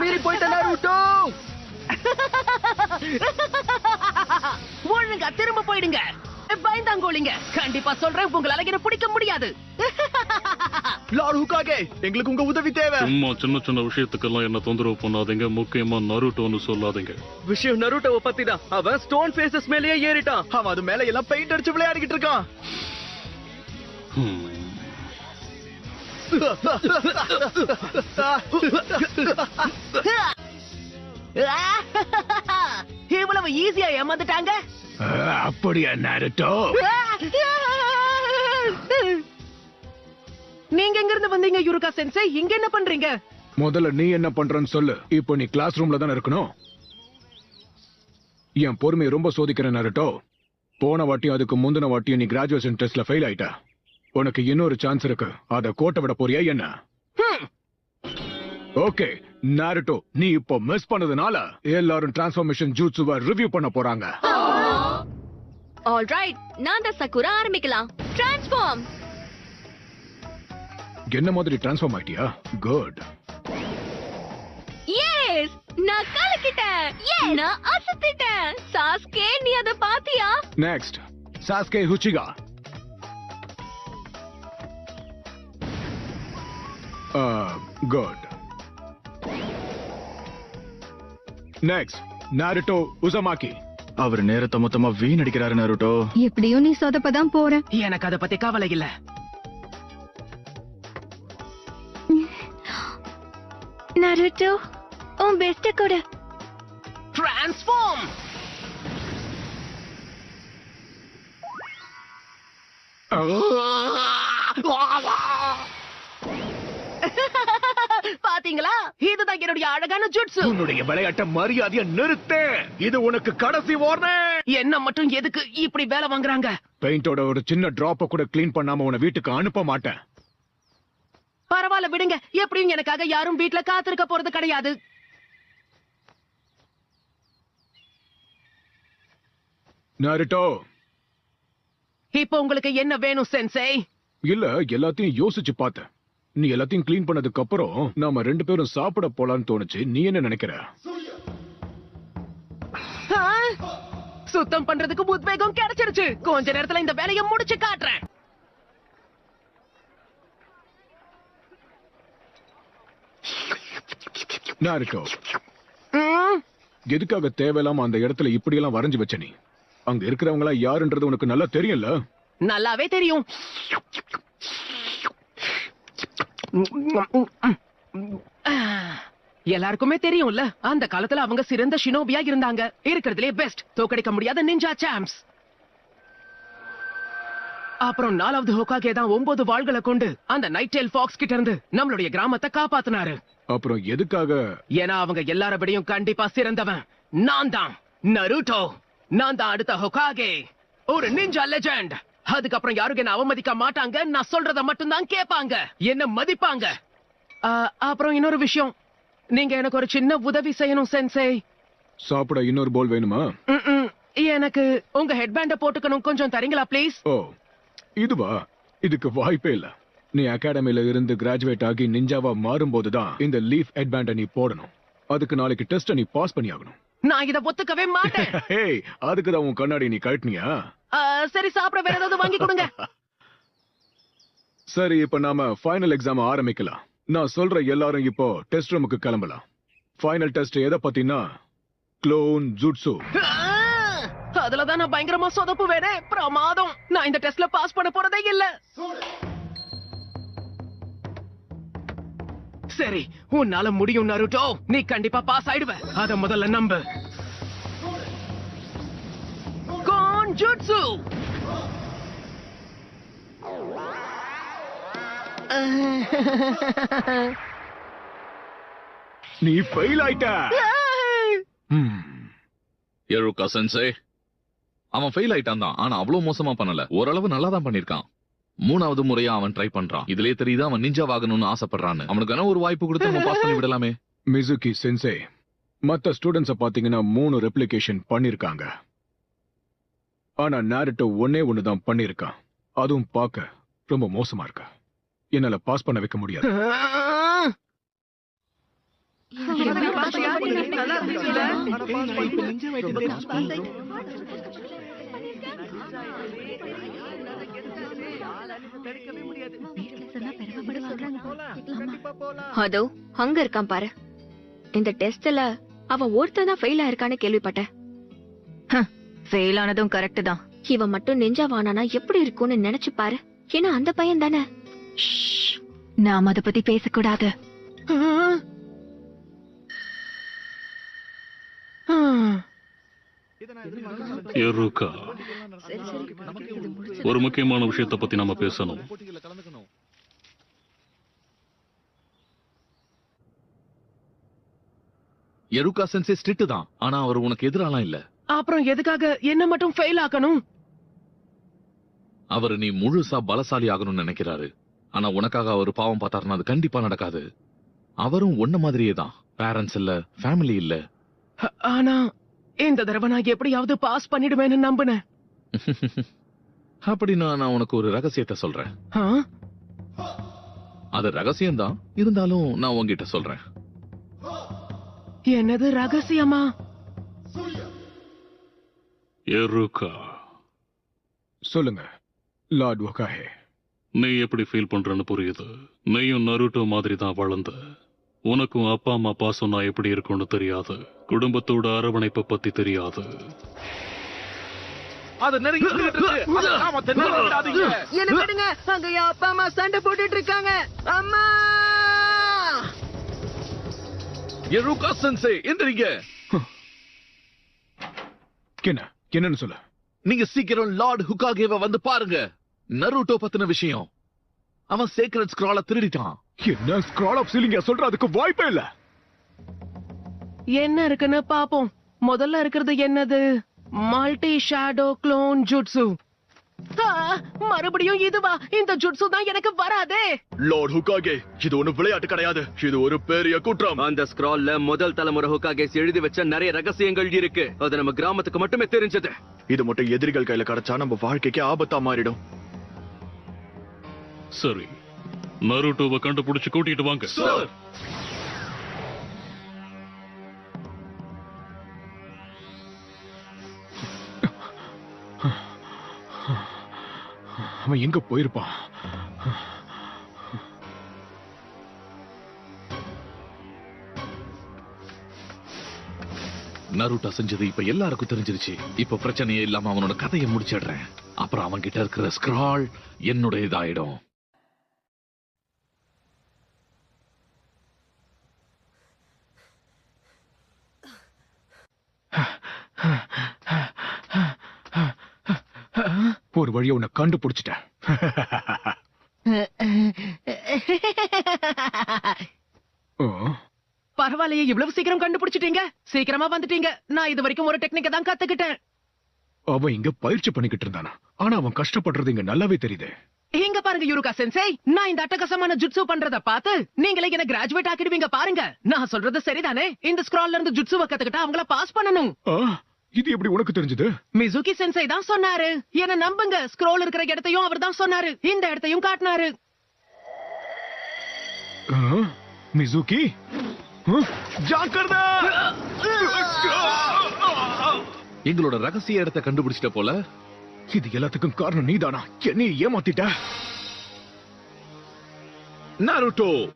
மீறி போயிட்ட நருட்டோ. ஒழுங்கா திரும்ப போயிடுங்க. பயந்தாங்கோலிங்க கண்டிப்பா சொல்றேன் உங்களால என்ன பிடிக்க முடியாது. லார்ட் ஹுக்காகே எங்களுக்கு உங்க உதவி தேவை. சும்மா சின்ன சின்ன விஷயத்துக்கெல்லாம் என்ன தொந்தரவு பண்ணாதீங்க. முக்கியமா நருட்டோன்னு சொல்லாதீங்க. விஷயம் நருட்டோவை பத்தி தான் அவன் ஸ்டோன் ஃபேசஸ் மேலேயே ஏறிட்டான். அவன் அது மேல எல்லாம் பெயிண்ட் அடிச்சு விளையாடிக்கிட்டு இருக்கான். இவ்வளவு ஈஸியா ஏமாந்துட்டாங்க? அப்படியா நாருட்டோ நீங்க எங்க இருந்து வந்தீங்க யுருகா சென்சே இங்க என்ன பண்றீங்க? முதல்ல நீ என்ன பண்றன்னு சொல்லு. இப்போ நீ கிளாஸ் ரூம்ல தானே இருக்கணும்? என் பொறுமையை ரொம்ப சோதிக்கிற நாருட்டோ போன வாட்டியும் அதுக்கு முந்தின வாட்டியும் நீ கிராஜுவேஷன் டெஸ்ட்ல ஃபெயில் ஆயிட்ட. உனக்கு இன்னொரு சான்ஸ் இருக்கு. அத கோட்டை விட போறியா என்ன? ஓகே நாருட்டோ நீ இப்போ மிஸ் பண்ணதுனால எல்லாரும் டிரான்ஸ்ஃபர்மேஷன் ஜூட்ஸுவ ரிவ்யூ பண்ண போறாங்க. ஆல்ரைட் நான் தான் சக்குரா ஆரம்பிக்கலாம். டிரான்ஸ்ஃபார்ம் என்ன மாதிரி டிரான்ஸ்ஃபார்ம் ஆயிட்டியா? குட் எஸ் நான் கலக்கிட்டேன். நான் அசத்திட்டேன். சாஸ்கே நீ அத பாத்தியா? Next Sasuke Uchiha good next Naruto Uzumaki அவர் நேரத்தை மொத்தமா வீணடிக்கிறாரு நருட்டோ எப்படியும் நீ சொதப்பதான் போற. எனக்கு அத பத்தி கவலை இல்ல. நருட்டோ உன் பெஸ்ட கூட. டிரான்ஸ்ஃபார்ம் பாத்தீங்களா? இதுதான் என்னுடைய அழகான ஜுட்ஸு உன்னுடைய விளையாட்ட மரியாதைய நிறுத்து. இது உனக்கு கடைசி வார்னிங் என்ன மட்டும் எதுக்கு இப்படி வேலை வாங்குறாங்க? பெயிண்டோட ஒரு சின்ன டிராப்ப கூட க்ளீன் பண்ணாம உன்னை வீட்டுக்கு அனுப்ப மாட்டேன். பரவாயில்ல விடுங்க. எப்படியும் எனக்காக யாரும் வீட்ல காத்திருக்க போறது கிடையாது. நாருட்டோ இப்போ உங்களுக்கு என்ன வேணும் சென்சே இல்ல எல்லாத்தையும் யோசிச்சு பார்த்தேன் நீ எல்லாத்தையும் க்ளீன் பண்ணதுக்கு அப்புறம் நாம ரெண்டு பேரும் சாப்பிட போலான்னு தோணுச்சு. நீ என்ன நினைக்கிற? சுத்தம் பண்றதுக்கு உத்வேகம் கிடைச்சிருச்சு. கொஞ்ச நேரத்துல இந்த வேலையை முடிச்சு காட்டுறேன். நாருட்டோ ம், எதுக்காக தேவையில்லாம அந்த இடத்துல இப்படி எல்லாம் வரைஞ்சு வச்ச நீ? அங்க இருக்கிறவங்க எல்லாம் யாருன்றது உனக்கு நல்லா தெரியும்ல? நல்லாவே தெரியும். எல்லாருக்குமே தெரியும்ல அந்த காலத்துல அவங்க சிறந்த ஷினோபியா இருந்தாங்க. இருக்கிறதுலே பெஸ்ட் தோக்கடிக்க முடியாத நிஞ்சா சாம்ப்ஸ் அப்புறம் நாலாவது ஹோக்காகே தான் ஒன்பது வாள்களை கொண்டு அந்த நைட்டேல் ஃபாக்ஸ் கிட்ட இருந்து நம்மளுடைய கிராமத்தை காப்பாத்தினாரு. அப்புறம் எதுக்காக? ஏன்னா அவங்க எல்லார விடையும் கண்டிப்பா சிறந்தவன். நான் தான் நருட்டோ. நான் தான் அடுத்த ஹொகாகே ஒரு நிஞ்சா லெஜெண்ட் அதுக்கப்புறம் யாரும் என்ன அவமதிக்க மாட்டாங்க? நான் சொல்றத மட்டும் தான் கேட்பாங்க. என்ன மதிப்பாங்க? அப்புறம் இன்னொரு விஷயம். நீங்க எனக்கு ஒரு சின்ன உதவி செய்யணும் சென்சே. சாப்பிட இன்னொரு போல் வேணுமா. எனக்கு உங்க ஹெட்பேண்ட போட்டுக்கணும். கொஞ்சம் தரீங்களா ப்ளீஸ் ஓ இதுவா? இதுக்கு வாய்ப்பே இல்ல. நீ அகாடமில இருந்து கிராஜுவேட் ஆகி நிஞ்சாவா மாறும்போது தான் இந்த லீஃப் ஹெட்பேண்ட நீ போடணும். அதுக்கு நாளைக்கு டெஸ்ட நீ பாஸ் பண்ணி ஆகணும் நான் இத ஒத்துக்கவே மாட்டேன். அதுக்கு தான் உன் கண்ணாடி நீ கழட்டினியா? சரி சாப்பிட வேற ஏதாவது வாங்கி கொடுங்க. சரி இப்ப நாம ஃபைனல் எக்ஸாம் ஆரம்பிக்கலாம். நான் சொல்ற எல்லாரும் இப்போ டெஸ்ட் ரூமுக்கு கிளம்பலாம். ஃபைனல் டெஸ்ட் எதை பத்தினா க்ளோன் ஜுட்சு அதுலதான் நான் பயங்கரமா சொதப்பு வேறே பிரமாதம். நான் இந்த டெஸ்ட்ல பாஸ் பண்ண போறதே இல்ல. சரி உன்னால முடியும் நருட்டோ. நீ கண்டிப்பா பாஸ் ஆயிடுவ. அத முதல்ல நம்பு. கோன்ஜுட்சு நீ ஃபெயில் ஆயிட்ட. ம். எழுக்கா சென்சே அவன் ஃபெயில் ஆயிட்டான் தான் ஆனா அவ்வளவு மோசமா பண்ணல. ஓரளவு நல்லா தான் பண்ணிருக்கான். மூணாவது முறையா அவன் ட்ரை பண்றான். இதுலயே தெரியுது அவன் நிஞ்சா வாகணும்னு ஆசைப்படுறான்னு. அவனுக்கு வேணா ஒரு வாய்ப்பு கொடுத்து நம்ம பாஸ் பண்ணி விடலாமே. மிசுகி சென்சே மத்த ஸ்டூடெண்ட்ஸ பாத்தீங்கன்னா மூணு ரெப்ளிகேஷன் பண்ணிருக்காங்க. ஆனா நாருட்டோ ஒன்னே ஒண்ணுதான் பண்ணிருக்கான் அதுவும் பார்க்க ரொம்ப மோசமா இருக்கா. என்னால பாஸ் பண்ண வைக்க முடியாது. அதோ அங்க இருக்கான் பாரு. இந்த டெஸ்ட்ல அவன் ஒருத்தன் தான் ஃபெயில் ஆயிருக்கான்னு கேள்விப்பட்டேன். ஃபெயில் ஆனதும் கரெக்ட் தான். இவன் மட்டும் நெஞ்சாவானானா எப்படி இருக்கும்னு நினைச்சு பாரு. ஏன்னா அந்த பையன் தானே. நாம் அத பத்தி பேசக்கூடாது. எருக்கா. ஒரு முக்கியமான விஷயத்தை பத்தி நாம பேசணும். எருக்கா சென்சே ஸ்ட்ரிக்ட் தான். ஆனா அவர் உனக்கு எதிராலாம் இல்ல. அப்புறம் எதுக்காக என்ன மட்டும் ஃபெயில் ஆக்கணும்? அவர் நீ முழுசா பலசாலி ஆகணும்னு நினைக்கிறாரு. ஆனா உனக்காக அவர் பாவம் பார்த்தாருன்னா அது கண்டிப்பா நடக்காது. அவரும் உன்ன மாதிரியே தான். பேரண்ட்ஸ் இல்ல ஃபேமிலி இல்ல. ஆனா இந்த தடவை நான் எப்படியாவது பாஸ் பண்ணிடுவேன்னு நம்பினேன். அப்படின்னா நான் உனக்கு ஒரு ரகசியத்தை சொல்றேன். ஆ? அது ரகசியம்தான். இருந்தாலும் நான் உன்கிட்ட சொல்றேன். என்னது ரகசியமா? எருக்கா சொல்லுங்க. லார்ட் ஒகாஹே. நீ எப்படி ஃபீல் பண்றன்னு புரியுது. நீயும் நருட்டோ மாதிரி தான் வளர்ந்த. உனக்கும் அப்பா அம்மா பாசம் நான் எப்படி இருக்கும்னு தெரியாது. குடும்பத்தோட அரவணைப்பை பத்தி தெரியாது. அது அங்க அப்பா அம்மா சண்டை போட்டுட்டு இருக்காங்க அம்மா எருக்கா சென்சே எந்திரிங்க. என்ன என்னன்னு சொல்லு. நீங்க சீக்கிரம் லார்ட் ஹுகாகேவ வந்து பாருங்க. நருட்டோ பத்தின விஷயம். அவன் சீக்ரெட் ஸ்க்ரால திருடிட்டான். என்ன ஸ்க்ரால் ஆஃப் சீலிங்க சொல்ற அதுக்கு வாய்ப்பே இல்ல. என்ன இருக்குன்னு பாப்போம். முதல்ல இருக்கிறது என்னது? மல்டி ஷேடோ க்ளோன் ஜுட்சு ஆ, மறுபடியும் இதுவா? இந்த ஜுட்சு தான் எனக்கு வராதே. லார்ட் ஹுக்காகே இது ஒண்ணு விளையாட்டு கிடையாது. இது ஒரு பெரிய குற்றம். அந்த ஸ்க்ரால்ல முதல் தலைமுறை ஹுக்காகேஸ் எழுதி வச்ச நிறைய ரகசியங்கள் இருக்கு. அது நம்ம கிராமத்துக்கு மட்டுமே தெரிஞ்சது. இது மட்டும் எதிரிகள் கையில கிடைச்சா நம்ம வாழ்க்கைக்கு ஆபத்தா மாறிடும். சரி. நருட்டோவை கண்டுபிடிச்சு கூட்டிட்டு வாங்க. அவன் எங்க போயிருப்பான்? நருட்டோ செஞ்சது இப்ப எல்லாருக்கும் தெரிஞ்சிருச்சு. இப்ப பிரச்சனையே இல்லாம அவனோட கதையை முடிச்சிடுறேன். அப்புறம் அவன் கிட்ட இருக்கிற ஸ்க்ரால் என்னுடைய இதாயிடும் ஒரு வழியை உன்னை கண்டுபிடிச்சிட்டேன். பரவாயில்லையே இவ்வளவு சீக்கிரம் கண்டுபிடிச்சிட்டீங்க. சீக்கிரமா வந்துட்டீங்க. நான் இது வரைக்கும் ஒரு டெக்னிக்கை தான் கத்துக்கிட்டேன். அவன் இங்க பயிற்சி பண்ணிக்கிட்டு இருந்தானா? ஆனா அவன் கஷ்டப்படுறது இங்க நல்லாவே தெரியுது. இங்க பாருங்க யூருகா சென்சே நான் இந்த அட்டகாசமான ஜுட்சு பண்றத பார்த்து நீங்களே என்ன கிராஜுவேட் ஆக்கிடுவீங்க பாருங்க. நான் சொல்றது சரிதானே? இந்த ஸ்க்ரால்ல இருந்து ஜுட்சுவ கத்துக்கிட்டா அவங்கள பாஸ் பண்ணணும். ஆ, இது எப்படி உனக்கு தெரிஞ்சது? மிசுகி சென்சை தான் சொன்னாரு. என்ன நம்புங்க. ஸ்க்ரோல் இருக்கிற இடத்தையும் அவர் தான் சொன்னாரு. இந்த இடத்தையும் காட்டினாரு. மிசுகி? ஜாக்கிரதை! எங்களோட ரகசிய இடத்தை கண்டுபிடிச்சிட்ட போல. இது எல்லாத்துக்கும் காரணம் நீதானா? என்னைய ஏமாத்திட்ட? நருட்டோ